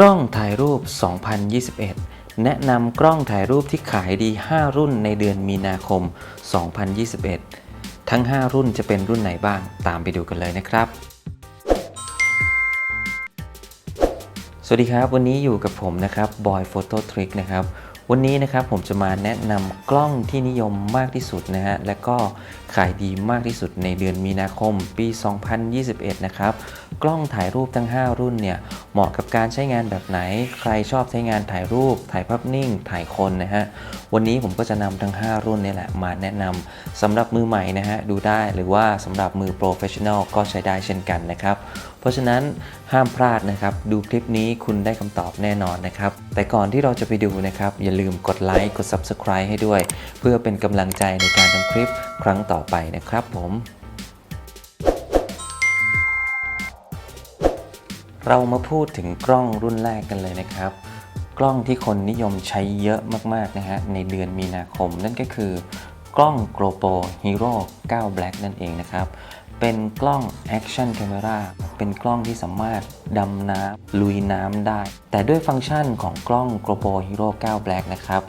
กล้องถ่ายรูป 2021 แนะนำกล้องถ่ายรูปที่ขายดี 5 รุ่นในเดือนมีนาคม 2021 ทั้ง 5 รุ่นจะเป็นรุ่นไหนบ้าง ตามไปดูกันเลยนะครับ สวัสดีครับ วันนี้อยู่กับผมนะครับบอยโฟโต้ทริกนะครับ วันนี้นะครับผมจะมาแนะนำกล้องที่นิยมมากที่สุดนะฮะ และก็ ขายดีมากที่สุดในเดือนมีนาคมปี 2021 นะครับ กล้องถ่ายรูปทั้ง 5 รุ่นเนี่ย เหมาะกับการใช้งานแบบไหน ใครชอบใช้งานถ่ายรูป ถ่ายภาพนิ่ง ถ่ายคนนะฮะ วันนี้ผมก็จะนำทั้ง 5 รุ่นนี่แหละมาแนะนำสำหรับมือใหม่นะฮะ ดูได้หรือว่าสำหรับมือโปรเฟชชั่นอลก็ใช้ได้เช่นกันนะครับ เพราะฉะนั้นห้ามพลาดนะครับ ดูคลิปนี้คุณได้คำตอบแน่นอนนะครับ แต่ก่อนที่เราจะไปดูนะครับ อย่าลืมกดไลค์ กด Subscribe ให้ด้วย เพื่อเป็นกำลังใจในการทำคลิปครั้งต่อไปนะครับผมเรามาพูดถึงกล้องรุ่นแรกกันเลยนะครับ กล้องที่คนนิยมใช้เยอะมากๆนะฮะในเดือนมีนาคม นั่นก็คือกล้อง GoPro Hero 9 Black นั่นเองนะครับ เป็นกล้อง Action Camera เป็นกล้องที่สามารถดำน้ำลุยน้ำได้ แต่ด้วยฟังก์ชันของกล้อง GoPro Hero 9 Black นะครับ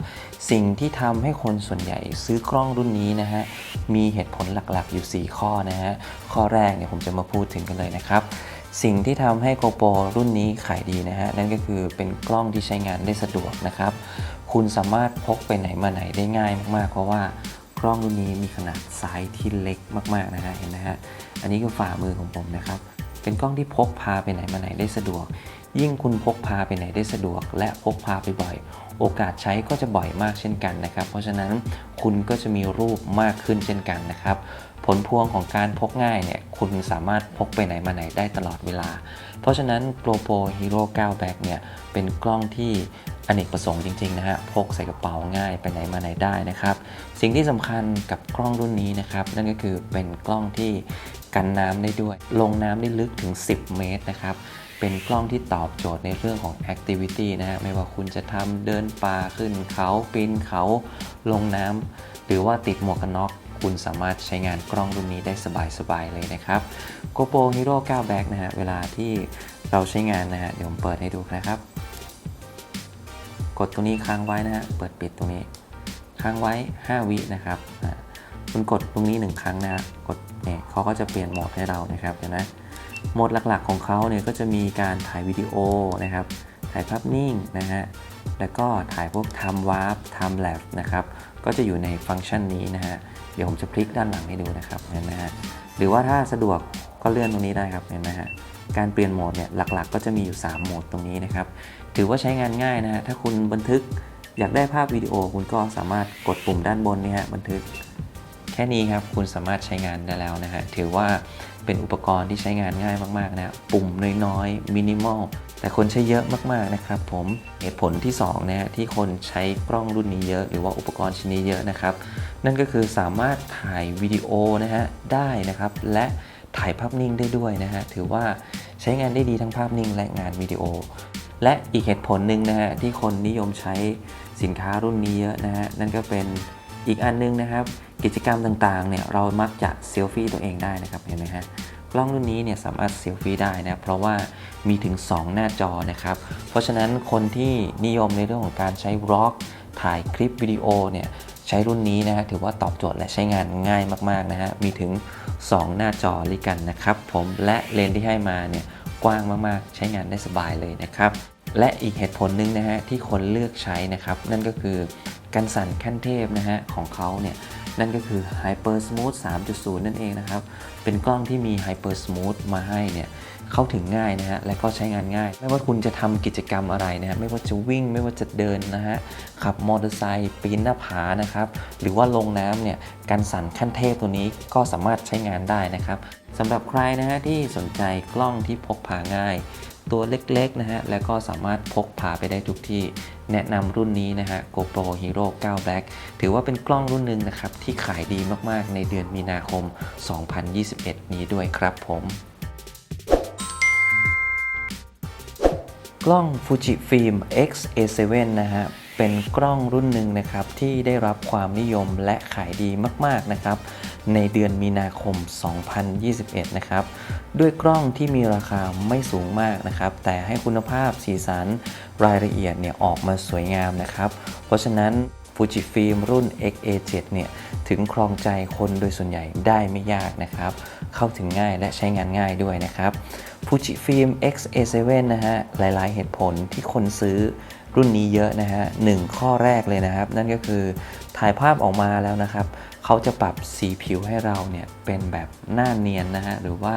สิ่งที่ทำให้คนส่วนใหญ่ซื้อกล้องรุ่นนี้นะฮะ มีเหตุผลหลักๆอยู่ 4 ข้อนะฮะ ข้อแรกเนี่ยผมจะมาพูดถึงกันเลยนะครับ สิ่งที่ทำให้ GoPro รุ่นนี้ขายดีนะฮะ นั่นก็คือเป็นกล้องที่ใช้งานได้สะดวกนะครับ คุณสามารถพกไปไหนมาไหนได้ง่ายมากๆ เพราะว่ากล้องรุ่นนี้มีขนาดไซส์ที่เล็กมากๆนะฮะ เห็นนะฮะ อันนี้คือฝ่ามือของผมนะครับ เป็นกล้องที่พกพาไปไหนมาไหนได้สะดวก ยิ่งคุณพกพาไปไหนได้สะดวก และพกพาไปบ่อย โอกาสใช้ก็จะบ่อยมากเช่นกันนะครับ เพราะฉะนั้นคุณก็จะมีรูปมากขึ้นเช่นกันนะครับ ผลพวงของการพกง่ายเนี่ยคุณสามารถพกไปไหนมาไหนได้ตลอดเวลา เพราะฉะนั้น GoPro Hero 9 Back เนี่ยเป็นกล้องที่อเนกประสงค์จริงๆนะฮะพกใส่กระเป๋าง่ายไปไหนมาไหนได้นะครับ สิ่งที่สำคัญกับกล้องรุ่นนี้นะครับ นั่นก็คือเป็นกล้องที่กันน้ำได้ด้วย ลงน้ำได้ลึกถึง 10 เมตรนะครับ เป็นกล้องที่ตอบโจทย์ในเรื่องของ Activity นะฮะไม่ว่าคุณจะทำเดินป่าขึ้นเขาปีนเขาลงน้ำหรือว่าติดหมวกกันน็อกคุณสามารถใช้งานกล้องรุ่นนี้ได้สบายๆเลยนะครับ GoPro Hero 9 Back นะฮะเวลาที่เราใช้งานนะฮะเดี๋ยวผมเปิดให้ดูนะครับ กดตรงนี้ค้างไว้นะฮะเปิดปิดตรงนี้ ค้างไว้ 5 วินะครับคุณกดตรงนี้ 1 ครั้งนะฮะกดเนี่ยเขาก็จะเปลี่ยนโหมดให้เรานะครับเห็นไหม โหมดหลักๆของเขาเนี่ยก็จะมีการถ่ายวิดีโอนะครับ ถ่ายภาพนิ่งนะฮะ แล้วก็ถ่ายพวก time warp time lapse นะครับ ก็จะอยู่ในฟังก์ชันนี้นะฮะ เดี๋ยวผมจะพลิกด้านหลังให้ดูนะครับเห็นไหมฮะ หรือว่าถ้าสะดวกก็เลื่อนตรงนี้ได้ครับเห็นไหมฮะ การเปลี่ยนโหมดเนี่ยหลักๆ ก็จะมีอยู่ 3 โหมดตรงนี้นะครับ ถือว่าใช้งานง่ายนะฮะ ถ้าคุณบันทึกอยากได้ภาพวิดีโอคุณก็สามารถกดปุ่มด้านบนนี่ฮะบันทึกแค่นี้ครับคุณสามารถใช้งานได้แล้วนะฮะถือว่า เป็นอุปกรณ์ที่ใช้งานง่ายมากๆนะฮะปุ่มน้อยๆมินิมอลแต่คนใช้เยอะมากๆนะครับผมเหตุผลที่2นะฮะที่คนใช้กล้องรุ่นนี้เยอะ หรือว่าอุปกรณ์ชิ้นนี้เยอะนะครับ นั่นก็คือสามารถถ่ายวิดีโอนะฮะได้นะครับ และถ่ายภาพนิ่งได้ด้วยนะฮะถือว่าใช้งานได้ดีทั้งภาพนิ่งและงานวิดีโอ และอีกเหตุผลหนึ่งนะฮะที่คนนิยมใช้สินค้ารุ่นนี้เยอะนะฮะนั่นก็เป็นอีกอันนึงนะครับ กิจกรรมต่างๆเนี่ยเรามักจะเซลฟี่ตัวเองได้นะครับเห็นไหมฮะกล้องรุ่นนี้เนี่ยสามารถเซลฟี่ได้นะเพราะว่ามีถึง 2 หน้าจอนะครับ เพราะฉะนั้นคนที่นิยมในเรื่องของการใช้บล็อก ถ่ายคลิปวิดีโอเนี่ยใช้รุ่นนี้นะฮะถือว่าตอบโจทย์และใช้งานง่ายมากๆนะฮะมีถึง 2 หน้าจอด้วยกันนะครับ ผมและเลนส์ที่ให้มาเนี่ยกว้างมากๆ ใช้งานได้สบายเลยนะครับ และอีกเหตุผลหนึ่งนะฮะที่คนเลือกใช้นะครับ นั่นก็คือกันสั่นขั้นเทพนะฮะของเขาเนี่ยนั่นก็คือ Hyper Smooth 3.0 นั่นเองนะครับ เป็นกล้องที่มี Hyper Smooth มาให้เนี่ยเข้าถึงง่ายนะฮะ และก็ใช้งานง่าย ไม่ว่าคุณจะทำกิจกรรมอะไรนะฮะ ไม่ว่าจะวิ่ง ไม่ว่าจะเดินนะฮะ ขับมอเตอร์ไซค์ ปีนหน้าผานะครับ หรือว่าลงน้ำเนี่ย การสั่นขั้นเทพตัวนี้ก็สามารถใช้งานได้นะครับสำหรับใครนะฮะที่สนใจกล้องที่พกพาง่าย ตัวเล็กๆนะฮะ แล้วก็สามารถพกพาไปได้ทุกที่ แนะนำรุ่นนี้นะฮะ GoPro Hero 9 Black ถือว่าเป็นกล้องรุ่นหนึ่งนะครับ ที่ขายดีมากๆ ในเดือนมีนาคม 2021 นี้ด้วยครับผมกล้อง Fujifilm X-A7 นะฮะ เป็นกล้องรุ่นหนึ่งนะครับที่ได้รับความนิยมและขายดีมากๆนะครับ ในเดือนมีนาคม 2021 นะครับ ด้วยกล้องที่มีราคาไม่สูงมากนะครับ แต่ให้คุณภาพสีสันรายละเอียดเนี่ยออกมาสวยงามนะครับ เพราะฉะนั้นฟูจิฟิล์มรุ่น XA7 เนี่ยถึงครองใจคนโดยส่วนใหญ่ได้ไม่ยากนะครับ เข้าถึงง่ายและใช้งานง่ายด้วยนะครับฟูจิฟิล์ม XA7 นะฮะหลายๆเหตุผลที่คนซื้อ รุ่นนี้เยอะนะฮะหนึ่งข้อแรกเลยนะครับ นั่นก็คือถ่ายภาพออกมาแล้วนะครับ เขาจะปรับสีผิวให้เราเนี่ยเป็นแบบหน้าเนียนนะฮะหรือว่า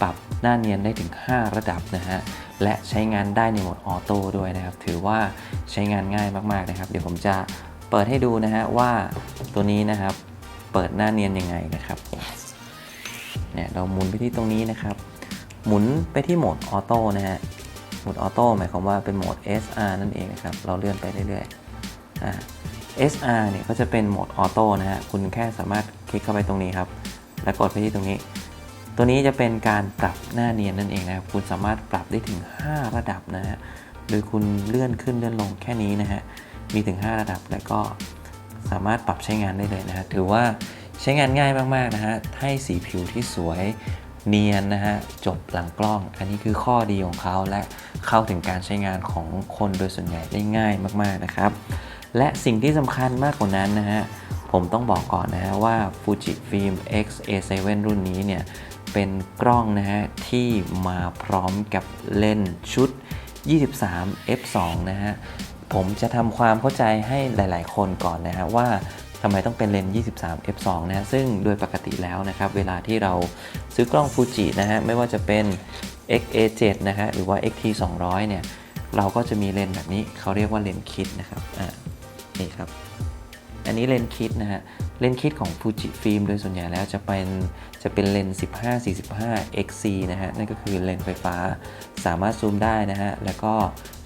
ปรับหน้าเนียนได้ถึง 5 ระดับนะฮะและใช้งานได้ในโหมดออโต้ด้วยนะครับ ถือว่าใช้งานง่ายมากๆนะครับ เดี๋ยวผมจะเปิดให้ดูนะฮะว่าตัวนี้นะครับเปิดหน้าเนียนยังไงนะครับเนี่ยเราหมุนไปที่ตรงนี้นะครับ หมุนไปที่โหมดออโต้นะฮะ โหมดออโต้หมายความว่าเป็นโหมด SR นั่นเองนะครับ เราเลื่อนไปเรื่อยๆอ่า SR เนี่ยก็จะเป็นโหมดออโต้นะฮะ คุณแค่สามารถคลิกเข้าไปตรงนี้ครับ แล้วกดไปที่ตรงนี้ ตัวนี้จะเป็นการปรับหน้าเนียนนั่นเองนะครับ คุณสามารถปรับได้ถึง 5 ระดับนะฮะ โดยคุณเลื่อนขึ้นเลื่อนลงแค่นี้นะฮะ มีถึง 5 ระดับแล้วก็สามารถปรับใช้งานได้เลยนะฮะ ถือว่าใช้งานง่ายมากๆนะฮะ ให้สีผิวที่สวย เนียนนะฮะ จบหลังกล้อง อันนี้คือข้อดีของเขาและเข้าถึงการใช้งานของคนโดยส่วนใหญ่ได้ง่ายมาก ๆ นะครับ และสิ่งที่สำคัญมากกว่านั้นนะฮะ ผมต้องบอกก่อนนะฮะว่า Fujifilm X-A7 รุ่นนี้เนี่ย เป็นกล้องนะฮะ ที่มาพร้อมกับเลนส์ชุด 23 f2 นะฮะผมจะทำความเข้าใจให้หลาย ๆ คนก่อนนะฮะว่า ทำไมต้องเป็นเลนส์ 23 f2 นะซึ่งโดยปกติแล้วนะครับ เวลาที่เราซื้อกล้องฟูจินะฮะ ไม่ว่าจะเป็น XA7 นะฮะ หรือว่า XT 200 เนี่ย เราก็จะมีเลนส์แบบนี้ เขาเรียกว่าเลนส์คิดนะครับ อ่านี่ครับ อันนี้เลนส์คิดนะฮะ เลนส์คิดของ Fuji Film โดยส่วนใหญ่แล้วจะเป็น จะเป็นเลนส์ 15 45 XC นะฮะ นั่นก็คือเลนส์ไฟฟ้า สามารถซูมได้นะฮะ แล้วก็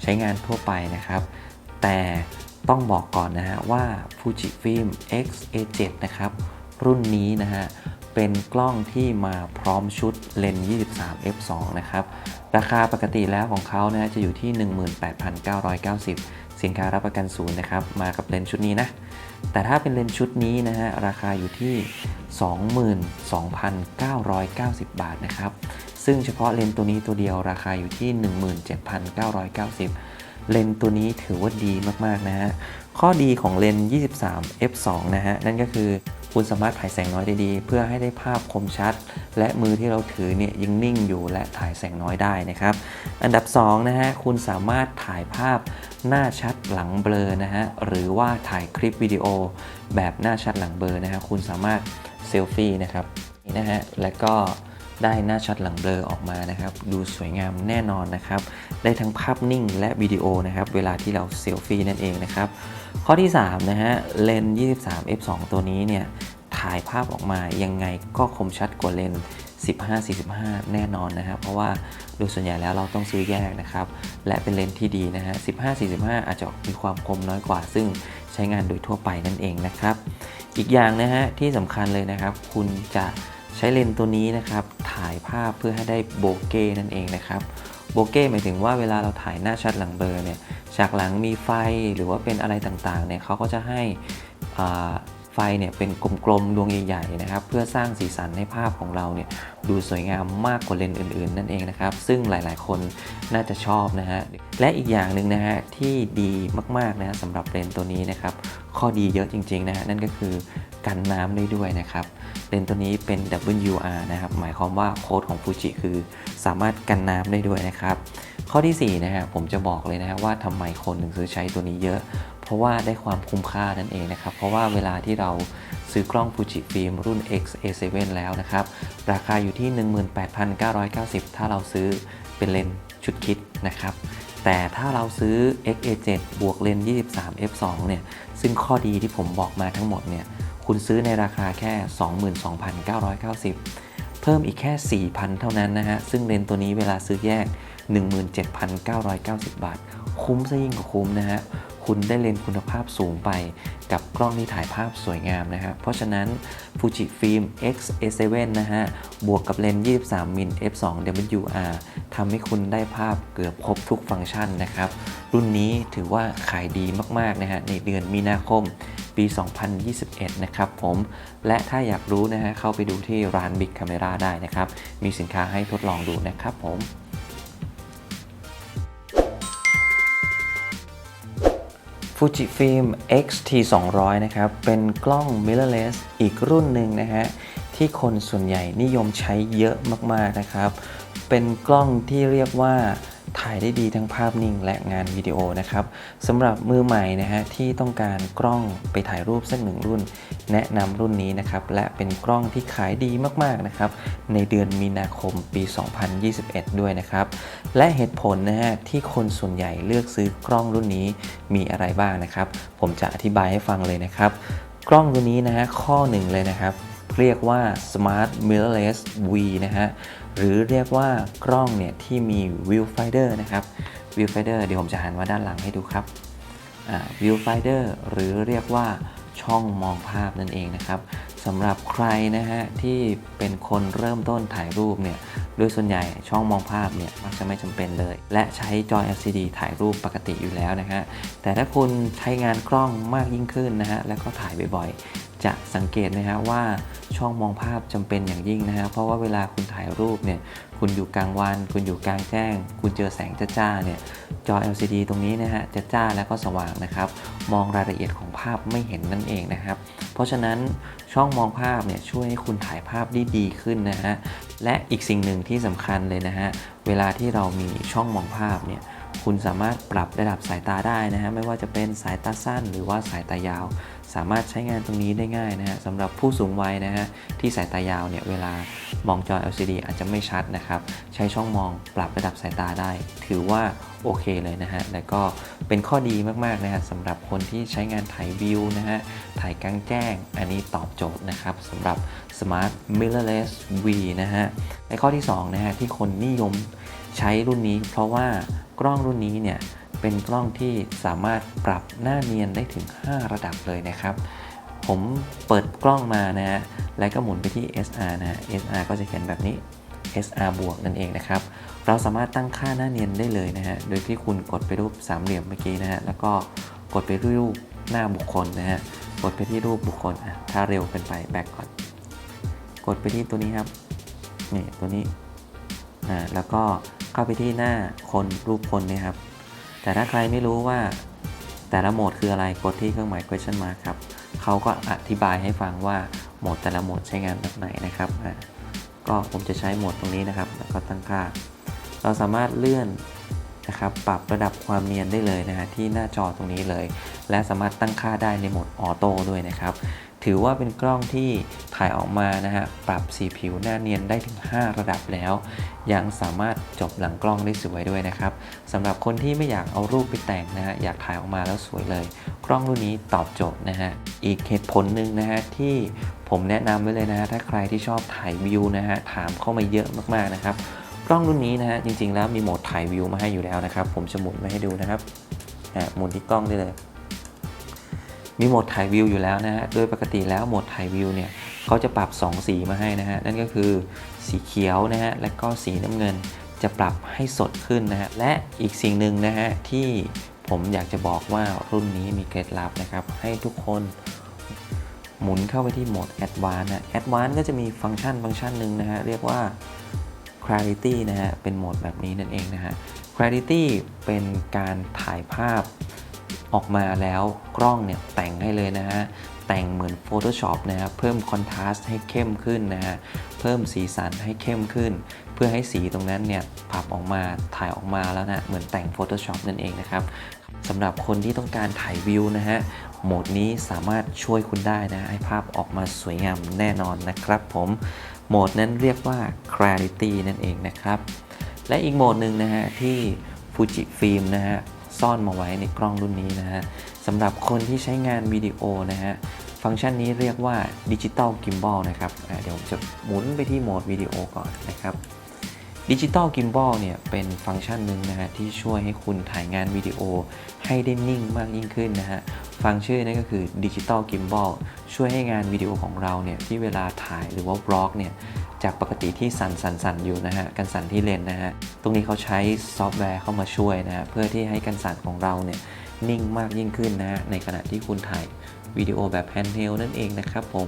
ใช้งานทั่วไปนะครับ แต่ ต้องบอกก่อนนะฮะว่า Fuji Film X-A7 นะครับ รุ่นนี้นะฮะเป็นกล้องที่มาพร้อมชุดเลนส์23 f2 นะครับ ราคาปกติแล้วของเขานะจะอยู่ที่ 18,990 สินค้ารับประกันศูนย์นะครับ มากับเลนส์ชุดนี้นะ แต่ถ้าเป็นเลนส์ชุดนี้นะฮะราคาอยู่ที่ 22,990 บาทนะครับ ซึ่งเฉพาะเลนส์ตัวนี้ตัวเดียวราคาอยู่ที่ 17,990 เลนส์ตัวนี้ถือว่าดีมากๆนะฮะ ข้อดีของเลนส์23 f2 นะฮะ นั่นก็คือคุณสามารถถ่ายแสงน้อยได้ดี เพื่อให้ได้ภาพคมชัด และมือที่เราถือเนี่ยยังนิ่งอยู่และถ่ายแสงน้อยได้นะครับ อันดับ 2 นะฮะ คุณสามารถถ่ายภาพหน้าชัดหลังเบลอนะฮะ หรือว่าถ่ายคลิปวิดีโอแบบหน้าชัดหลังเบลอนะฮะคุณสามารถเซลฟี่นะครับนี่นะฮะ และก็ ได้หน้าชัดหลังเบลอออกมานะครับ ดูสวยงามแน่นอนนะครับ ได้ทั้งภาพนิ่งและวิดีโอนะครับ เวลาที่เราเซลฟี่นั่นเองนะครับ ข้อที่ 3 นะฮะ เลนส์23 f2 ตัวนี้เนี่ย ถ่ายภาพออกมายังไงก็คมชัดกว่าเลนส์15 45 แน่นอนนะครับ เพราะว่าโดยส่วนใหญ่แล้วเราต้องซื้อแยกนะครับ และเป็นเลนส์ที่ดีนะฮะ 15 45 อาจจะมีความคมน้อยกว่า ซึ่งใช้งานโดยทั่วไปนั่นเองนะครับ อีกอย่างนะฮะที่สำคัญเลยนะครับ คุณจะ ช้เลนส์ตัวนี้นะครับถ่ายภาพเพื่อให้ได้โบเก้นั่นเองนะครับโบเก้หมายถึงว่าเวลาเราถ่ายหน้าชัดหลังเบลอเนี่ยฉากหลังมีไฟหรือว่าเป็นอะไรต่างๆเนี่ยเขาก็จะให้อ่า ไฟเนี่ยเป็นกลมๆดวงใหญ่ๆนะครับเพื่อสร้างสีสันให้ภาพของเราเนี่ยดูสวยงามมากกว่าเลนส์อื่นๆ นั่นเองนะครับซึ่งหลายๆคนน่าจะชอบนะฮะและอีกอย่างหนึ่งนะฮะที่ดีมากๆนะสำหรับเลนส์ตัวนี้นะครับข้อดีเยอะจริงๆนะฮะนั่นก็คือกันน้ำได้ด้วยนะครับเลนส์ตัวนี้เป็น WR นะครับหมายความว่าโค้ดของ Fuji คือสามารถกันน้ำได้ด้วยนะครับข้อที่4นะฮะผมจะบอกเลยนะฮะว่าทำไมคนถึงซื้อใช้ตัวนี้เยอะ เพราะว่าได้ความคุ้มค่านั่นเองนะครับ เพราะว่าเวลาที่เราซื้อกล้อง Fuji Film รุ่น X-A7 แล้วนะครับ ราคาอยู่ที่ 18,990 ถ้าเราซื้อเป็นเลนส์ชุดคิดนะครับ แต่ถ้าเราซื้อ XA7 บวกเลนส์23 f2 เนี่ย ซึ่งข้อดีที่ผมบอกมาทั้งหมดเนี่ย คุณซื้อในราคาแค่ 22,990 เพิ่มอีกแค่ 4,000 เท่านั้นนะฮะ ซึ่งเลนส์ตัวนี้เวลาซื้อแยก 17,990 บาท คุ้มซะยิ่งกว่าคุ้มนะฮะ คุณได้เลนส์คุณภาพสูงไป กับกล้องที่ถ่ายภาพสวยงามนะครับเพราะฉะนั้น Fujifilm X-A7 นะฮะบวกกับเลนส์ 23 มิล f2 WR ทำให้คุณได้ภาพเกือบครบทุกฟังก์ชันนะครับ รุ่นนี้ถือว่าขายดีมากๆนะฮะในเดือนมีนาคมปี 2021 นะครับผม และถ้าอยากรู้นะฮะเข้าไปดูที่ร้าน Big Camera ได้นะครับ มีสินค้าให้ทดลองดูนะครับผม Fujifilm X-T 200 นะครับ เป็นกล้อง mirrorless อีกรุ่นหนึ่งนะฮะ ที่คนส่วนใหญ่นิยมใช้เยอะมาก ๆ นะครับ เป็นกล้องที่เรียกว่า ถ่ายได้ดีทั้งภาพนิ่งและงานวิดีโอนะครับสำหรับมือใหม่นะฮะที่ต้องการกล้องไปถ่ายรูปสักหนึ่งรุ่น แนะนำรุ่นนี้นะครับและเป็นกล้องที่ขายดีมากๆนะครับในเดือนมีนาคมปี 2021 ด้วยนะครับและเหตุผลนะฮะที่คนส่วนใหญ่เลือกซื้อกล้องรุ่นนี้มีอะไรบ้างนะครับ ผมจะอธิบายให้ฟังเลยนะครับ กล้องตัวนี้นะฮะข้อหนึ่งเลยนะครับ เรียกว่า Smart Mirrorless V นะฮะ หรือเรียกว่ากล้องเนี่ยที่มี Viewfinder นะครับ Viewfinder เดี๋ยวผมจะหันมาด้านหลังให้ดูครับ Viewfinder หรือเรียกว่าช่องมองภาพนั่นเองนะครับ สำหรับใครนะฮะที่เป็นคนเริ่มต้นถ่ายรูปเนี่ยโดยส่วนใหญ่ช่องมองภาพเนี่ยมักจะไม่จำเป็นเลย และใช้จอ LCD ถ่ายรูปปกติอยู่แล้วนะฮะแต่ถ้าคุณใช้งานกล้องมากยิ่งขึ้นนะฮะแล้วก็ถ่ายบ่อยๆ จะสังเกตนะฮะว่าช่องมองภาพจำเป็นอย่างยิ่งนะฮะเพราะว่าเวลาคุณถ่ายรูปเนี่ย คุณอยู่กลางวัน คุณอยู่กลางแจ้ง คุณเจอแสงจ้าๆเนี่ยจอ LCD ตรงนี้นะฮะจะจ้าแล้วก็สว่างนะครับ มองรายละเอียดของภาพไม่เห็นนั่นเองนะครับ เพราะฉะนั้นช่องมองภาพเนี่ยช่วยให้คุณถ่ายภาพได้ดีขึ้นนะฮะและอีกสิ่งหนึ่งที่สำคัญเลยนะฮะเวลาที่เรามีช่องมองภาพเนี่ยคุณสามารถปรับระดับสายตาได้นะฮะไม่ว่าจะเป็นสายตาสั้นหรือว่าสายตายาว สามารถใช้งานตรงนี้ได้ง่ายนะฮะสำหรับผู้สูงวัยนะฮะที่สายตายาวเนี่ยเวลามองจอ LCD อาจจะไม่ชัดนะครับ ใช้ช่องมองปรับระดับสายตาได้ ถือว่าโอเคเลยนะฮะ และก็เป็นข้อดีมากๆนะฮะสำหรับคนที่ใช้งานถ่ายวิวนะฮะ ถ่ายกลางแจ้ง อันนี้ตอบโจทย์นะครับสำหรับ Smart Mirrorless V นะฮะในข้อที่2นะฮะที่คนนิยมใช้รุ่นนี้ เพราะว่ากล้องรุ่นนี้เนี่ย เป็นกล้องที่สามารถปรับหน้าเนียนได้ถึง 5 ระดับเลยนะครับ ผมเปิดกล้องมานะฮะแล้วก็หมุนไปที่ SR นะ SR ก็จะเขียนแบบนี้ SR บวกนั่นเองนะครับ เราสามารถตั้งค่าหน้าเนียนได้เลยนะฮะ โดยที่คุณกดไปรูปสามเหลี่ยมเมื่อกี้นะฮะ แล้วก็กดไปรูปหน้าบุคคลนะฮะ กดไปที่รูปบุคคลอะถ้าเร็วเกินไปแบ็กก่อน กดไปที่ตัวนี้ครับ นี่ตัวนี้ อ่า แล้วก็เข้าไปที่หน้าคนรูปคนนยครับ แต่ถ้าใครไม่รู้ว่าแต่ละโหมดคืออะไรกดที่เครื่องหมาย question mark ครับเขาก็อธิบายให้ฟังว่าโหมดแต่ละโหมดใช้งานแบบไหนนะครับก็ผมจะใช้โหมดตรงนี้นะครับ แล้วก็ตั้งค่า เราสามารถเลื่อนนะครับ ปรับระดับความเนียนได้เลยนะฮะที่หน้าจอตรงนี้เลย และสามารถตั้งค่าได้ในโหมดออโต้ด้วยนะครับ ถือว่าเป็นกล้องที่ถ่ายออกมานะฮะปรับสีผิวหน้าเนียนได้ถึง 5 ระดับแล้ว ยังสามารถจบหลังกล้องได้สวยด้วยนะครับสำหรับคนที่ไม่อยากเอารูปไปแต่งนะฮะอยากถ่ายออกมาแล้วสวยเลย กล้องรุ่นนี้ตอบโจทย์นะฮะอีกเหตุผลหนึ่งนะฮะที่ผมแนะนำไว้เลยนะฮะถ้าใครที่ชอบถ่ายวิวนะฮะถามเข้ามาเยอะมากๆนะครับกล้องรุ่นนี้นะฮะจริงๆแล้วมีโหมดถ่ายวิวมาให้อยู่แล้วนะครับ ผมจะหมุนมาให้ดูนะครับหมุนที่กล้องได้เลย มีโหมดถ่ายวิวอยู่แล้วนะฮะ โดยปกติแล้วโหมดถ่ายวิวเนี่ยเขาจะปรับ 2 สีมาให้นะฮะ นั่นก็คือสีเขียวนะฮะ และก็สีน้ำเงินจะปรับให้สดขึ้นนะฮะ และอีกสิ่งหนึ่งนะฮะที่ผมอยากจะบอกว่ารุ่นนี้มีเคล็ดลับนะครับ ให้ทุกคนหมุนเข้าไปที่โหมด Advanced นะ Advanced ก็จะมีฟังก์ชันฟังก์ชันหนึ่งนะฮะ เรียกว่า Clarity นะฮะ เป็นโหมดแบบนี้นั่นเองนะฮะ Clarity เป็นการถ่ายภาพ ออกมาแล้วกล้องเนี่ยแต่งให้เลยนะฮะ แต่งเหมือน Photoshop นะครับเพิ่มคอนทราสต์ให้เข้มขึ้นนะฮะ เพิ่มสีสันให้เข้มขึ้น เพื่อให้สีตรงนั้นเนี่ยปรับออกมาถ่ายออกมาแล้วนะ เหมือนแต่ง Photoshop นั่นเองนะครับสำหรับคนที่ต้องการถ่ายวิวนะฮะโหมดนี้สามารถช่วยคุณได้นะให้ภาพออกมาสวยงามแน่นอนนะครับผมโหมดนั้นเรียกว่า Clarity นั่นเองนะครับ และอีกโหมดหนึ่งนะฮะที่ Fujifilm นะฮะ ซ่อนมาไว้ในกล้องรุ่นนี้นะฮะสำหรับคนที่ใช้งานวิดีโอนะฮะฟังก์ชันนี้เรียกว่าดิจิตอลกิมบอลนะครับเดี๋ยวผมจะหมุนไปที่โหมดวิดีโอก่อนนะครับดิจิตอลกิมบอลเนี่ยเป็นฟังก์ชันหนึ่งนะฮะที่ช่วยให้คุณถ่ายงานวิดีโอให้ได้นิ่งมากยิ่งขึ้นนะฮะฟังก์ชื่อนั่นก็คือดิจิตอลกิมบอลช่วยให้งานวิดีโอของเราเนี่ยที่เวลาถ่ายหรือว่าบล็อกเนี่ย จากปกติที่สั่นสั่นสั่นอยู่นะฮะกันสั่นที่เลนนะฮะตรงนี้เขาใช้ซอฟต์แวร์เข้ามาช่วยนะฮะเพื่อที่ให้กันสั่นของเราเนี่ยนิ่งมากยิ่งขึ้นนะฮะในขณะที่คุณถ่ายวิดีโอแบบแฮนด์เฮลนั่นเองนะครับผม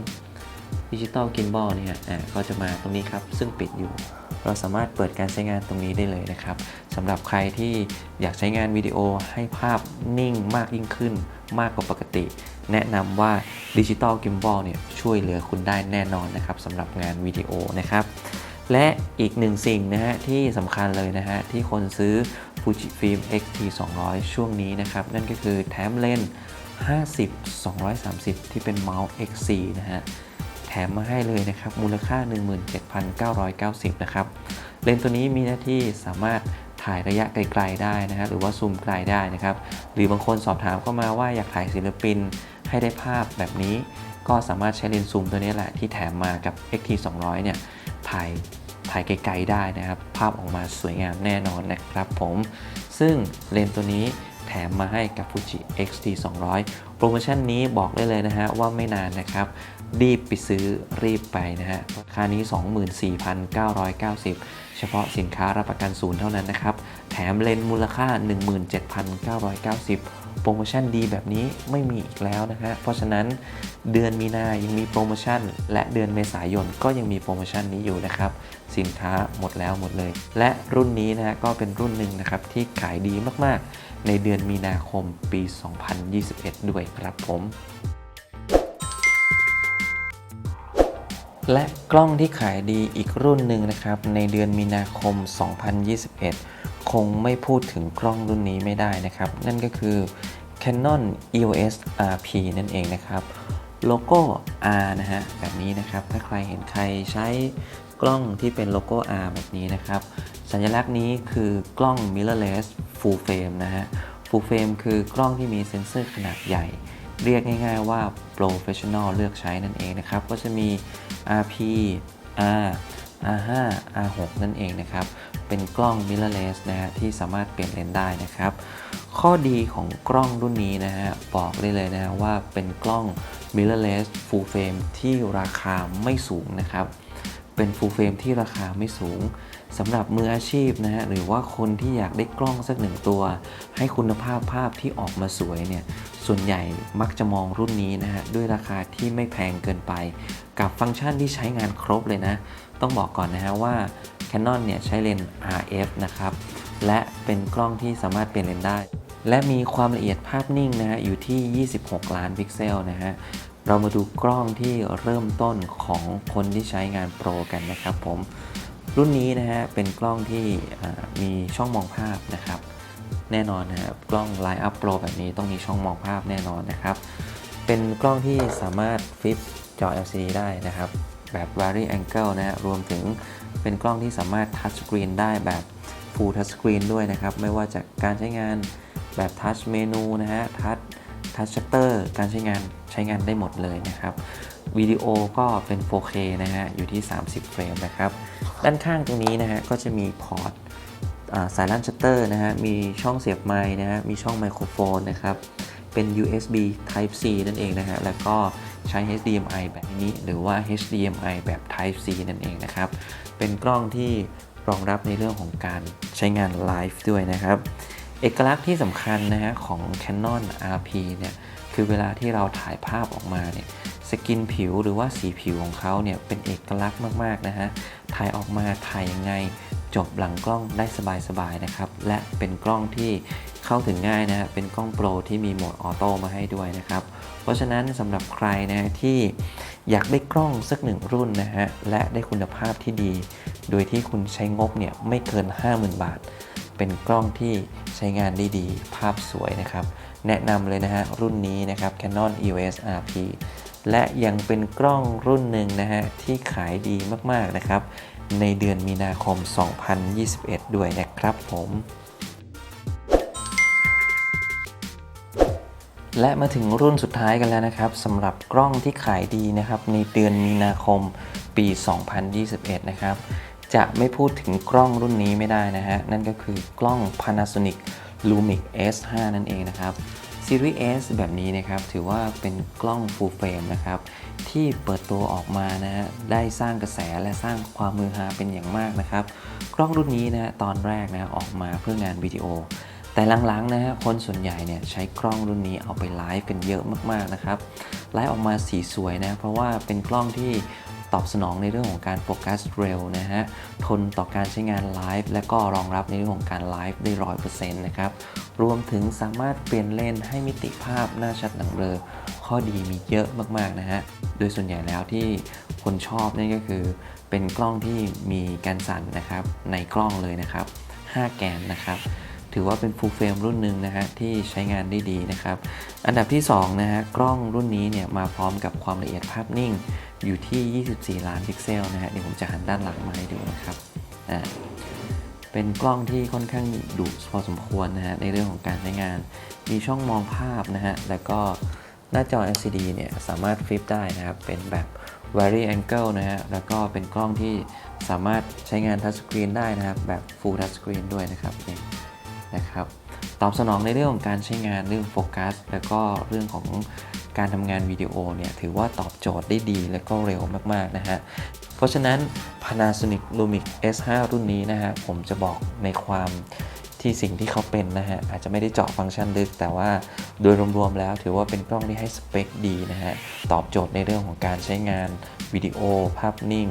ดิจิตอลกินบอลเนี่ยอ่าก็จะมาตรงนี้ครับซึ่งปิดอยู่ เราสามารถเปิดการใช้งานตรงนี้ได้เลยนะครับสำหรับใครที่อยากใช้งานวิดีโอให้ภาพนิ่งมากยิ่งขึ้น มากกว่าปกติ แนะนำว่าดิจิตอลกิมบอลเนี่ยช่วยเหลือคุณได้แน่นอนนะครับสำหรับงานวิดีโอนะครับและอีกหนึ่งสิ่งนะฮะที่สำคัญเลยนะฮะที่คนซื้อ Fujifilm X-T 200 ช่วงนี้นะครับ นั่นก็คือแถมเลน50 230 ที่เป็นเมาส์ X4 นะฮะ มมาให้เลยนะครับ มูลค่า 17,990 นะครับ เลนส์ตัวนี้มีหน้าที่สามารถถ่ายระยะไกลๆได้นะฮะหรือว่าซูมไกลได้นะครับ หรือบางคนสอบถามเข้ามาว่าอยากถ่ายศิลปินให้ได้ภาพแบบนี้ ก็สามารถใช้เลนส์ซูมตัวนี้แหละที่แถมมากับ XT 200 เนี่ย ถ่ายถ่ายไกลๆได้นะครับ ภาพออกมาสวยงามแน่นอนนะครับผม ซึ่งเลนส์ตัวนี้แถมมาให้กับ Fuji X-T 200 โปรโมชั่นนี้บอกได้เลยนะฮะว่าไม่นานนะครับ รีบไปซื้อรีบไปนะฮะราคานี้ 24,990 เฉพาะสินค้ารับประกันศูนย์เท่านั้นนะครับ แถมเลนส์มูลค่า 17,990 โปรโมชั่นดีแบบนี้ไม่มีอีกแล้วนะฮะเพราะฉะนั้นเดือนมีนายังมีโปรโมชั่น และเดือนเมษายนก็ยังมีโปรโมชั่นนี้อยู่นะครับ สินค้าหมดแล้วหมดเลย และรุ่นนี้นะฮะก็เป็นรุ่นหนึ่งนะครับที่ขายดีมากๆ ในเดือนมีนาคมปี 2021 ด้วยครับผม และกล้องที่ขายดีอีกรุ่นหนึ่งนะครับ ในเดือนมีนาคม 2021 คงไม่พูดถึงกล้องรุ่นนี้ไม่ได้นะครับ นั่นก็คือ Canon EOS RP นั่นเองนะครับ โลโก้ R นะฮะ แบบนี้นะครับ ถ้าใครเห็นใครใช้กล้องที่เป็นโลโก้ R แบบนี้นะครับ สัญลักษณ์นี้คือกล้อง mirrorless full frame นะฮะ full frame คือกล้องที่มีเซ็นเซอร์ขนาดใหญ่ เรียกง่ายๆว่า professional เลือกใช้นั่นเองนะครับ ก็จะมี RP R R5 R6 นั่นเองนะครับ เป็นกล้อง mirrorless นะฮะที่สามารถเปลี่ยนเลนส์ได้นะครับ ข้อดีของกล้องรุ่นนี้นะฮะบอกได้เลยนะฮะว่าเป็นกล้อง mirrorless full frame ที่ราคาไม่สูงนะครับ เป็น full frame ที่ราคาไม่สูง สำหรับมืออาชีพนะฮะหรือว่าคนที่อยากได้กล้องสักหนึ่งตัว ให้คุณภาพภาพที่ออกมาสวยเนี่ยส่วนใหญ่มักจะมองรุ่นนี้นะฮะด้วยราคาที่ไม่แพงเกินไป กับฟังก์ชันที่ใช้งานครบเลยนะ ต้องบอกก่อนนะฮะว่า Canon เนี่ยใช้เลนส์ RF นะครับและเป็นกล้องที่สามารถเปลี่ยนเลนส์ได้ และมีความละเอียดภาพนิ่งนะฮะอยู่ที่ 26 ล้านพิกเซลนะฮะเรามาดูกล้องที่เริ่มต้นของคนที่ใช้งานโปรกันนะครับผม รุ่นนี้นะฮะเป็นกล้องที่มีช่องมองภาพนะครับ แน่นอนนะฮะกล้อง Line Up Pro แบบนี้ต้องมีช่องมองภาพแน่นอนนะครับ เป็นกล้องที่สามารถฟิปจอ LCD ได้นะครับ แบบ Vari Angle นะฮะรวมถึงเป็นกล้องที่สามารถ Touch Screen ได้แบบ Full Touch Screen ด้วยนะครับ ไม่ว่าจากการใช้งานแบบ Touch Menu นะฮะ Touch Touch Shutter การใช้งานใช้งานได้หมดเลยนะครับ วิดีโอก็เป็น 4K นะฮะ อยู่ที่ 30 เฟรมนะครับ ด้านข้างตรงนี้นะฮะ ก็จะมีพอร์ตสายลั่นชัตเตอร์นะฮะ มีช่องเสียบไมค์นะฮะ มีช่องไมโครโฟนนะครับ เป็น USB Type C นั่นเองนะฮะ แล้วก็ใช้ HDMI แบบนี้ หรือว่า HDMI แบบ Type C นั่นเองนะครับ เป็นกล้องที่รองรับในเรื่องของการใช้งานไลฟ์ด้วยนะครับ เอกลักษณ์ที่สำคัญนะฮะของ Canon RP เนี่ย คือเวลาที่เราถ่ายภาพออกมาเนี่ย กินผิวหรือว่าสีผิวของเขาเนี่ยเป็นเอกลักษณ์มากๆนะฮะ ถ่ายออกมาถ่ายยังไงจบหลังกล้องได้สบายๆนะครับ และเป็นกล้องที่เข้าถึงง่ายนะฮะ เป็นกล้องโปรที่มีโหมดออโต้มาให้ด้วยนะครับ เพราะฉะนั้นสำหรับใครนะฮะที่อยากได้กล้องสักหนึ่งรุ่นนะฮะ และได้คุณภาพที่ดี โดยที่คุณใช้งบเนี่ยไม่เกิน 50,000 บาท เป็นกล้องที่ใช้งานได้ดี ภาพสวยนะครับ แนะนำเลยนะฮะรุ่นนี้นะครับ Canon EOS RP และยังเป็นกล้องรุ่นหนึ่งนะฮะที่ขายดีมากๆนะครับ ในเดือนมีนาคม 2021 ด้วยนะครับผมและมาถึงรุ่นสุดท้ายกันแล้วนะครับสำหรับกล้องที่ขายดีนะครับ ในเดือนมีนาคมปี 2021 นะครับ จะไม่พูดถึงกล้องรุ่นนี้ไม่ได้นะฮะ นั่นก็คือกล้อง Panasonic Lumix S5 นั่นเองนะครับ Series S แบบนี้นะครับ ถือว่าเป็นกล้อง full frame นะครับ ที่เปิดตัวออกมานะฮะได้สร้างกระแสและสร้างความมือฮาเป็นอย่างมากนะครับ กล้องรุ่นนี้นะตอนแรกนะฮะออกมาเพื่องานวิดีโอ แต่หลังๆนะฮะคนส่วนใหญ่เนี่ยใช้กล้องรุ่นนี้เอาไปไลฟ์กันเยอะมากๆนะครับไลฟ์ออกมาสีสวยนะ เพราะว่าเป็นกล้องที่ ตอบสนองในเรื่องของการโฟกัสเร็วนะฮะ ทนต่อการใช้งานไลฟ์และก็รองรับในเรื่องของการไลฟ์ได้ร้อยเปอร์เซ็นต์นะครับ รวมถึงสามารถเปลี่ยนเลนให้มิติภาพหน้าชัดหนังเบลอข้อดีมีเยอะมาก ๆ นะฮะ โดยส่วนใหญ่แล้วที่คนชอบนั่นก็คือ เป็นกล้องที่มีการสั่นนะครับในกล้องเลยนะครับ 5 แกนนะครับ ถือว่าเป็น full frame รุ่นหนึ่งนะฮะที่ใช้งานได้ดีนะครับ อันดับที่2นะฮะกล้องรุ่นนี้เนี่ยมาพร้อมกับความละเอียดภาพนิ่งอยู่ที่ 24 ล้านพิกเซลนะฮะเดี๋ยวผมจะหันด้านหลังมาให้ดูนะครับอ่าเป็นกล้องที่ค่อนข้างดุพอสมควรนะฮะในเรื่องของการใช้งาน มีช่องมองภาพนะฮะแล้วก็หน้าจอ LCD เนี่ยสามารถฟลิปได้นะครับเป็นแบบ Vary Angle นะฮะแล้วก็เป็นกล้องที่สามารถใช้งานทัชสกรีนได้นะครับแบบ Full Touch Screen ด้วยนะครับนี่ นะครับตอบสนองในเรื่องของการใช้งานเรื่องโฟกัส แล้วก็เรื่องของการทำงานวิดีโอเนี่ยถือว่าตอบโจทย์ได้ดีและก็เร็วมากๆนะฮะเพราะฉะนั้น Panasonic Lumix S5 รุ่นนี้นะฮะผมจะบอกในความที่สิ่งที่เขาเป็นนะฮะอาจจะไม่ได้เจาะฟังก์ชันลึก แต่ว่าโดยรวมๆแล้วถือว่าเป็นกล้องที่ให้สเปคดีนะฮะตอบโจทย์ในเรื่องของการใช้งานวิดีโอ ภาพนิ่ง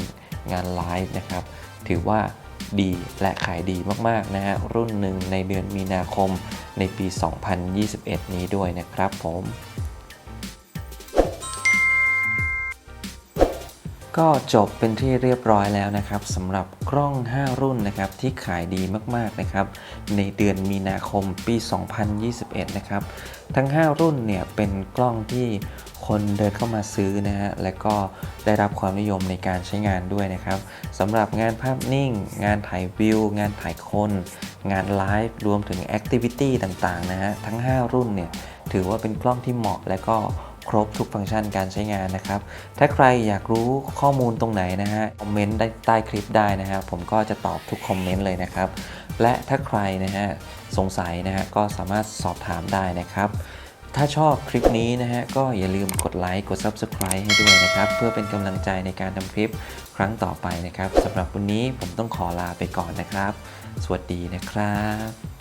งานไลฟ์นะครับถือว่า ดีและขายดีมากๆนะฮะรุ่นหนึ่งในเดือนมีนาคมในปี 2021 นี้ด้วยนะครับผม ก็จบเป็นที่เรียบร้อยแล้วนะครับสำหรับกล้อง 5 รุ่นนะครับที่ขายดีมากๆนะครับในเดือนมีนาคมปี 2021 นะครับทั้ง 5 รุ่นเนี่ยเป็นกล้องที่คนเดินเข้ามาซื้อนะฮะและก็ได้รับความนิยมในการใช้งานด้วยนะครับสำหรับงานภาพนิ่ง งานถ่ายวิว งานถ่ายคน งานไลฟ์รวมถึงแอคทิวิตี้ต่างๆนะฮะทั้ง 5 รุ่นเนี่ยถือว่าเป็นกล้องที่เหมาะและก็ ครบทุกฟังก์ชันการใช้งานนะครับ ถ้าใครอยากรู้ข้อมูลตรงไหนนะฮะ คอมเมนต์ใต้คลิปได้นะฮะผมก็จะตอบทุกคอมเมนต์เลยนะครับ และถ้าใครนะฮะสงสัยนะฮะก็สามารถสอบถามได้นะครับ ถ้าชอบคลิปนี้นะฮะก็อย่าลืมกดไลค์ กด Subscribe ให้ด้วยนะครับ เพื่อเป็นกำลังใจในการทำคลิปครั้งต่อไปนะครับสำหรับวันนี้ผมต้องขอลาไปก่อนนะครับ สวัสดีนะครับ